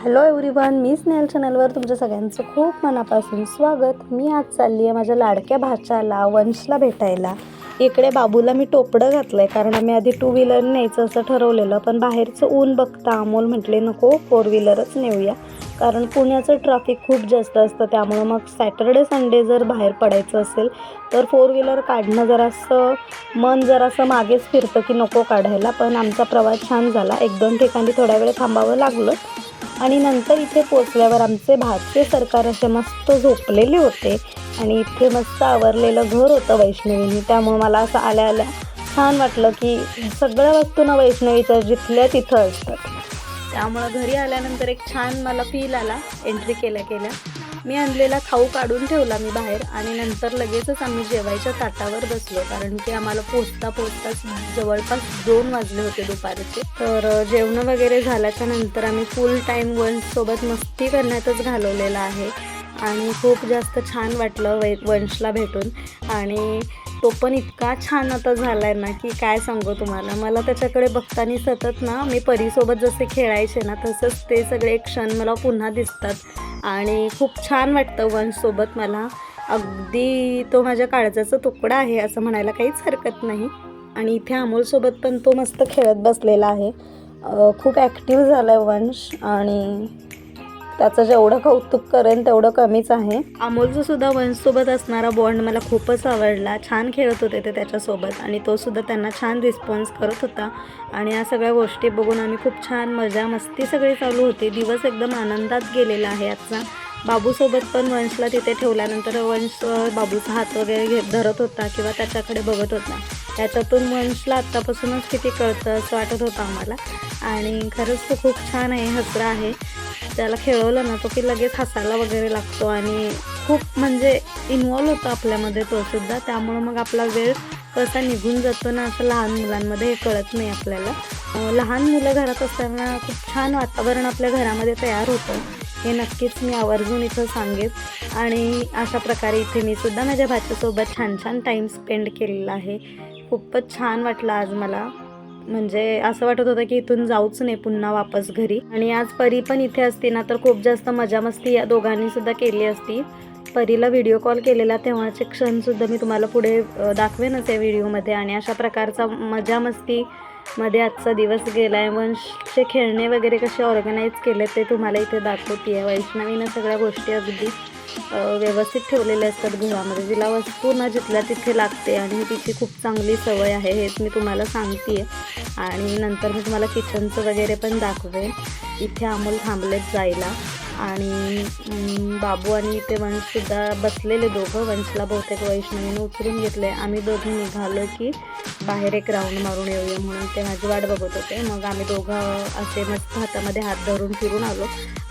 Hello everyone मी स्नेहल चॅनलवर तुमच्या सगळ्यांचं खूप मनापासून स्वागत. मी आज चालली आहे माझ्या लाडक्या भाच्याला वंशला भेटायला. इकडे बाबूला मी टोपडं घातलं आहे कारण आम्ही आधी टू व्हीलर न्यायचं असं ठरवलेलं पण बाहेरचं ऊन बघता अमोल म्हटले नको फोर व्हीलरच नेऊया. कारण पुण्याचं ट्रॅफिक खूप जास्त असतं त्यामुळं मग सॅटर्डे संडे जर बाहेर पडायचं असेल तर फोर व्हीलर काढणं जरासं मन जरासं मागेच फिरतं की नको काढायला. पण आमचा प्रवास छान झाला. एक दोन ठिकाणी थोड्या वेळ थांबावं लागलं. आणि नंतर इथे पोचल्यावर आमचे भाचे सरकार असे मस्त झोपलेले होते. आणि इथे मस्त आवरलेलं घर होतं वैष्णवींनी. त्यामुळे मला असं आल्या आल्या छान वाटलं की सगळ्या वस्तू ना वैष्णवीच्या जिथल्या तिथं असतात. त्यामुळं घरी आल्यानंतर एक छान मला फील आला. एंट्री केल्या केल्या. मी आणलेला खाऊ काढून ठेवला मी बाहेर आणि नंतर लगेचच आम्ही जेवायच्या ताटावर बसलो कारण की आम्हाला पोचता पोचताच जवळपास दोन वाजले होते दुपारचे. तर जेवणं जेवण वगैरे झाल्याच्यानंतर आम्ही फुल टाईम वंशसोबत मस्ती करण्यातच घालवलेला आहे. आणि खूप जास्त छान वाटलं वंशला भेटून. आणि तो पण इतका छान आता झाला आहे ना की काय सांगू तुम्हाला? मला त्याच्याकडे बघताना सतत ना मी परीसोबत जसे खेळायचे ना तसंच ते सगळे क्षण मला पुन्हा दिसतात. आणि खूप छान वाटतं वंशसोबत मला. अगदी तो माझ्या काळजाचा तुकडा आहे असं म्हणायला काहीच हरकत नाही. आणि इथे अमोलसोबत पण तो मस्त खेळत बसलेला आहे. खूप ॲक्टिव्ह झाला आहे वंश आणि त्याचं जेवढं कौतुक करेन तेवढं कमीच आहे. अमोलचं सुद्धा वंशसोबत असणारा बॉन्ड मला खूपच आवडला. छान खेळत होते ते त्याच्यासोबत आणि तो सुद्धा त्यांना छान रिस्पॉन्स करत होता. आणि या सगळ्या गोष्टी बघून आम्ही खूप छान मजा मस्ती सगळी चालू होती. दिवस एकदम आनंदात गेलेला आहे आजचा. बाबूसोबत पण वंशला तिथे ठेवल्यानंतर वंश बाबूचा हात वगैरे घेत धरत होता किंवा त्याच्याकडे बघत होता. त्याच्यातून वंशला आत्तापासूनच किती कळतं असं वाटत होतं आम्हाला. आणि खरंच तो खूप छान आहे हसरा आहे. त्याला खेळवलं ना तो की लगेच हसायला वगैरे लागतो आणि खूप म्हणजे इन्वॉल्व होतो आपल्यामध्ये तो सुद्धा. त्यामुळं मग आपला वेळ कसा निघून जातो ना असं लहान मुलांमध्ये हे कळत नाही आपल्याला. लहान मुलं घरात असताना खूप छान वातावरण आपल्या घरामध्ये तयार होतं. हे नक्कीच मी आवर्जून इथं सांगेन. आणि अशा प्रकारे इथे मी सुद्धा माझ्या भाच्यासोबत छान छान टाईम स्पेंड केलेला आहे. खूपच छान वाटलं आज मला. म्हणजे असं वाटत होतं की इथून जाऊच नाही पुन्हा वापस घरी. आणि आज परी पण इथे असती ना तर खूप जास्त मजा मस्ती या दोघांनी सुद्धा केली असती. परीला व्हिडिओ कॉल केलेला तेव्हाचे क्षणसुद्धा मी तुम्हाला पुढे दाखवेनच या व्हिडिओमध्ये आणि अशा प्रकारचा मजा मस्ती मध्ये आजचा दिवस गेला आहे वंशचे खेळणे वगैरे कसे ऑर्गनाईज केले ते तुम्हाला इथे दाखवते आहे वैष्णवीनं सगळ्या गोष्टी अगदी व्यवस्थित ठेवलेले असतात घरामध्ये. तिला वस्तू न जिथल्या तिथे लागते आणि तिची खूप चांगली सवय आहे हेच मी तुम्हाला सांगते आणि नंतर मी तुम्हाला किचनचं वगैरे पण दाखवेन. इथे अमोल थांबलेत जायला. आणि बाबू आणि इथे वंशसुद्धा बसलेले दोघं. वंशला बहुतेक वैष्णवीने उचलून घेतले. आम्ही दोघं निघालो की बाहेर एक राऊंड मारून येऊया म्हणून. ते माझी वाट बघत होते. मग आम्ही दोघं असे मस्त हातामध्ये हात धरून फिरून आलो.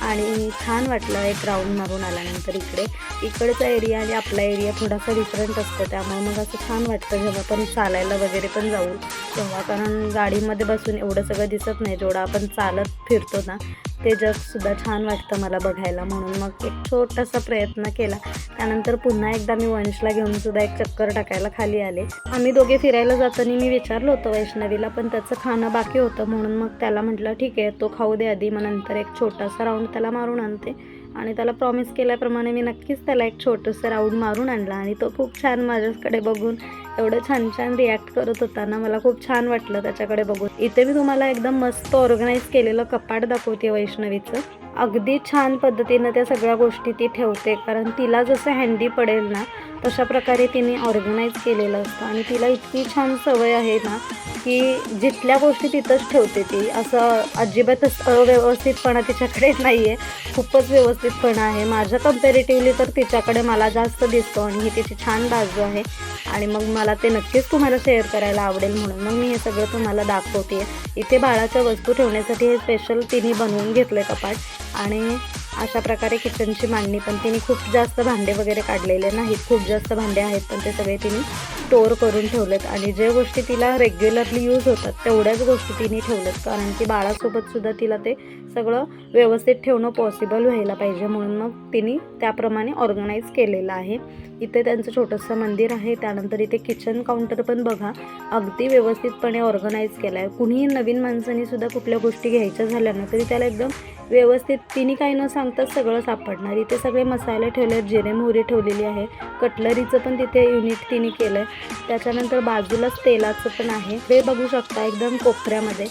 आणि छान वाटलं एक राऊंड मारून आल्यानंतर इकडे. इकडचा एरिया आणि आपला एरिया थोडासा डिफरंट असतो त्यामुळे मग असं छान वाटतं जेव्हा आपण चालायला वगैरे पण जाऊ. तेव्हा कारण गाडीमध्ये बसून एवढं सगळं दिसत नाही जेवढं आपण चालत फिरतो ना ते जगसुद्धा छान वाटतं मला बघायला म्हणून मग एक छोटासा प्रयत्न केला. त्यानंतर पुन्हा एकदा मी वंशला घेऊन सुद्धा एक चक्कर टाकायला खाली आले. आम्ही दोघे फिरायला जाताना मी विचारलं होतं वैष्णवीला पण त्याचं खाणं बाकी होतं म्हणून मग त्याला म्हटलं ठीक आहे तो खाऊ दे आधी मग नंतर एक छोटासा राऊंड त्याला मारून आणते. आणि त्याला प्रॉमिस केल्याप्रमाणे मी नक्कीच त्याला एक छोटंसं राऊंड मारून आणला. आणि तो खूप छान माझ्याकडे बघून एवढं छान छान रिॲक्ट करत होता ना मला खूप छान वाटलं त्याच्याकडे बघून. इथे मी तुम्हाला एकदम मस्त ऑर्गनाईज केलेलं कपाट दाखवते वैष्णवीचं. अगदी छान पद्धतीनं त्या सगळ्या गोष्टी ती ठेवते. कारण तिला जसं हँडी पडेल ना तशा प्रकारे तिने ऑर्गनाईज केलेलं असतं. आणि तिला इतकी छान सवय आहे ना की जिथल्या गोष्टी तिथंच ठेवते ती. असं अजिबातच अव्यवस्थितपणा तिच्याकडे नाही आहे खूपच व्यवस्थितपणा आहे. माझ्या कम्पॅरेटिव्हली तर तिच्याकडे मला जास्त दिसतो आणि ही तिची छान बाजू आहे. आणि मग मला ते नक्कीच तुम्हाला शेअर करायला आवडेल म्हणून. मग मी हे सगळं तुम्हाला दाखवते. इथे बाळाच्या वस्तू ठेवण्यासाठी हे स्पेशल तिने बनवून घेतलं आहे कपाट. आणि अशा प्रकारे किचनची मांडणी पण तिने खूप जास्त भांडे वगैरे काढलेले नाहीत. खूप जास्त भांडे आहेत पण ते सगळे तिने स्टोअर करून ठेवलेत. आणि जे गोष्टी तिला रेग्युलरली यूज होतात तेवढ्याच गोष्टी तिने ठेवल्यात कारण की बाळासोबतसुद्धा तिला ते सगळं व्यवस्थित ठेवणं पॉसिबल व्हायला पाहिजे. म्हणून मग तिने त्याप्रमाणे ऑर्गनाईज केलेलं आहे. इथे त्यांचं छोटंसं मंदिर आहे. त्यानंतर इथे किचन काउंटर पण बघा. अगदी व्यवस्थितपणे ऑर्गनाईज केलं आहे कुणीही नवीन माणसांनीसुद्धा कुठल्या गोष्टी घ्यायच्या झाल्या ना तरी त्याला एकदम व्यवस्थित तिने काही न सांगताच सगळं सापडणार. इथे सगळे मसाले ठेवले आहेत जिरे मोहरी ठेवलेली आहे. कटलरीचं पण तिथे युनिट तिने केलं आहे त्याच्यानंतर बाजूलाच तेलाचं पण आहे. हे बघू शकता एकदम कोपऱ्यामध्ये.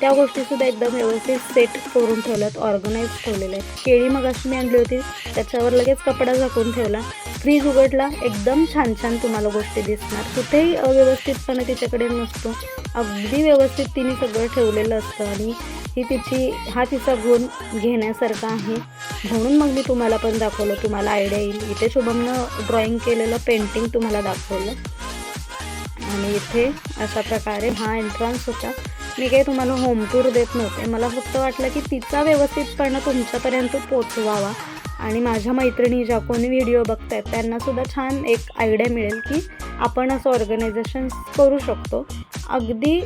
त्या गोष्टीसुद्धा एकदम व्यवस्थित सेट करून ठेवल्यात ऑर्गनाईज ठेवलेल्या आहेत. केळी मग अशी मी आणली होती त्याच्यावर लगेच कपडा झाकून ठेवला. फ्रीज उघडला एकदम छान छान तुम्हाला गोष्टी दिसणार. कुठेही अव्यवस्थितपणे तिच्याकडे नसतो. अगदी व्यवस्थित तिने सगळं ठेवलेलं असतं आणि ही तिची हा तिचा गुण घेण्यासारखा आहे. म्हणून मग मी तुम्हाला पण दाखवलं तुम्हाला आयडिया येईल. इथे शुभमनं ड्रॉइंग केलेलं पेंटिंग तुम्हाला दाखवलं. आणि इथे अशा प्रकारे हा एन्ट्रन्स होता. मी काही तुम्हाला होम टूर देत नव्हते. मला फक्त वाटलं की तिचा व्यवस्थितपणा तुमच्यापर्यंत पोचवावा. आणि माझ्या मैत्रिणी ज्या कोणी व्हिडिओ बघतायत त्यांनासुद्धा छान एक आयडिया मिळेल की आपण असं ऑर्गनायझेशन करू शकतो. अगदी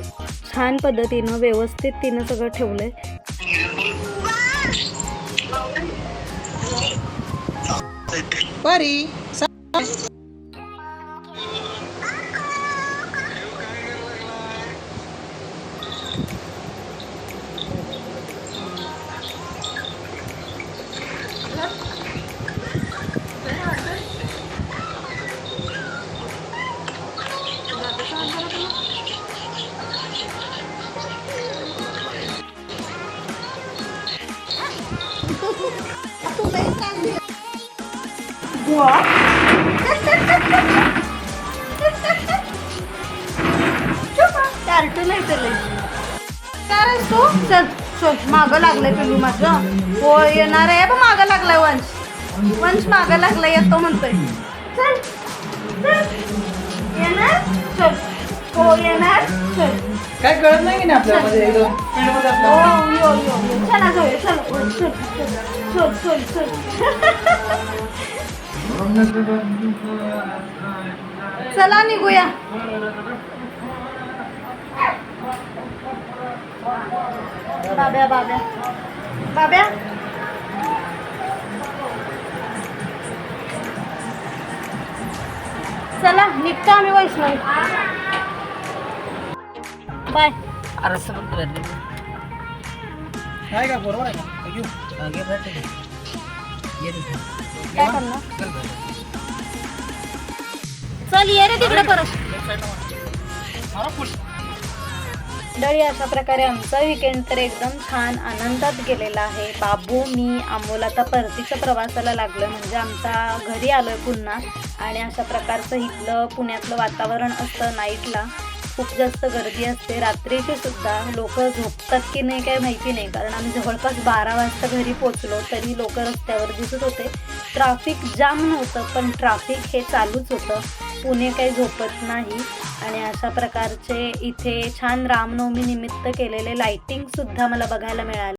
छान पद्धतीनं व्यवस्थित तिनं सगळं ठेवलं आहे परी. कार्टून आहे त्याला काय रे तू चल चल मागं लागलंय पिलू माझं. हो येणार आहे. बघ मागं लागलाय वंश. वंश मागं लागलाय येतो म्हणतोय. चल चल. येणार? चल. हो येणार? चल. काय कळत नाही आपल्यामध्ये चला. जाऊया. चल चल चल चल चल. चला निघूया. बाब्या बाब्या. बाब्या. चला निघतो आम्ही वैष्णवी. बाय. नाही का बरोबर आहे का? घेऊ काय करणार? चल ये रे तिकडे परत. मंडळी अशा प्रकारे आमचा विकेंड तर एकदम छान आनंदात गेलेला आहे. बाबू मी अमोल आता परतीच्या प्रवासाला लागलो म्हणजे आमच्या घरी आलोय पुन्हा. आणि अशा प्रकारचं इथलं पुण्यातलं वातावरण असतं नाईटला खूप जास्त गर्दी असते. रात्रीची सुद्धा लोक झोपतात की नाही काय माहिती नाही. कारण आम्ही जवळपास बारा वाजता घरी पोचलो तरी लोक रस्त्यावर दिसत होते. ट्राफिक जाम नव्हतं पण ट्राफिक हे चालूच होतं. पुणे काही झोपत नाही आणि अशा प्रकारचे इथे छान रामनवमी निमित्त केलेले लाइटिंग सुद्धा मला बघायला मिळाले.